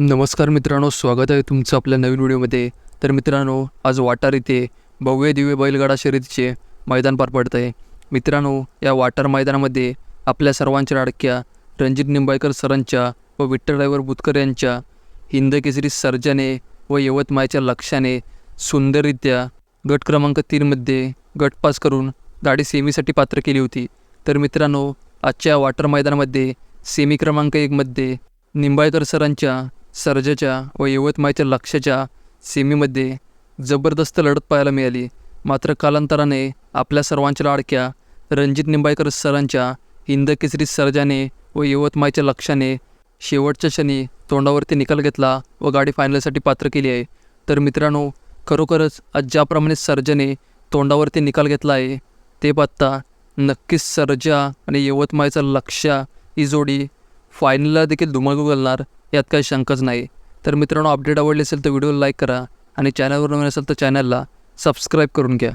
नमस्कार मित्रांनो स्वागत आहे तुमचं आपल्या नवीन व्हिडिओमध्ये. तर मित्रांनो आज वाटार इथे भव्य दिव्य बैलगाडा शर्यतीचे मैदान पार पडत आहे. मित्रांनो या वाटार मैदानामध्ये आपल्या सर्वांच्या लाडक्या रणजित निंबाळकर सरांच्या व विठ्ठल ड्रायव्हर बुतकर यांच्या हिंद केसरी सर्जाने व यवतमाळच्या लक्षाने सुंदररित्या गट क्रमांक तीनमध्ये गट पास करून गाडी सेमीसाठी पात्र केली होती. तर मित्रांनो आजच्या वाटर मैदानामध्ये सेमी क्रमांक एकमध्ये निंबाळकर सरांच्या सर्जाच्या व यवतमाळच्या लक्ष्याच्या सेमीमध्ये जबरदस्त लढत पाहायला मिळाली. मात्र कालांतराने आपल्या सर्वांच्या लाडक्या रणजित निंबाळकर सरांच्या हिंदकेसरी सर्जाने व यवतमाळच्या लक्ष्याने शेवटच्या क्षणी तोंडावरती निकाल घेतला व गाडी फायनलसाठी पात्र केली आहे. तर मित्रांनो खरोखरच आज ज्याप्रमाणे सर्जाने तोंडावरती निकाल घेतला आहे ते पाहता नक्कीच सर्जा आणि यवतमाळचा लक्ष्या ही जोडी फायनलला देखील धुमाकूळ घालणार यात काही शंकाच नाही. तर मित्रांनो अपडेट आवडले असेल तर व्हिडिओला लाईक करा आणि चॅनलवर नवीन असेल तर चॅनलला सबस्क्राईब करून घ्या.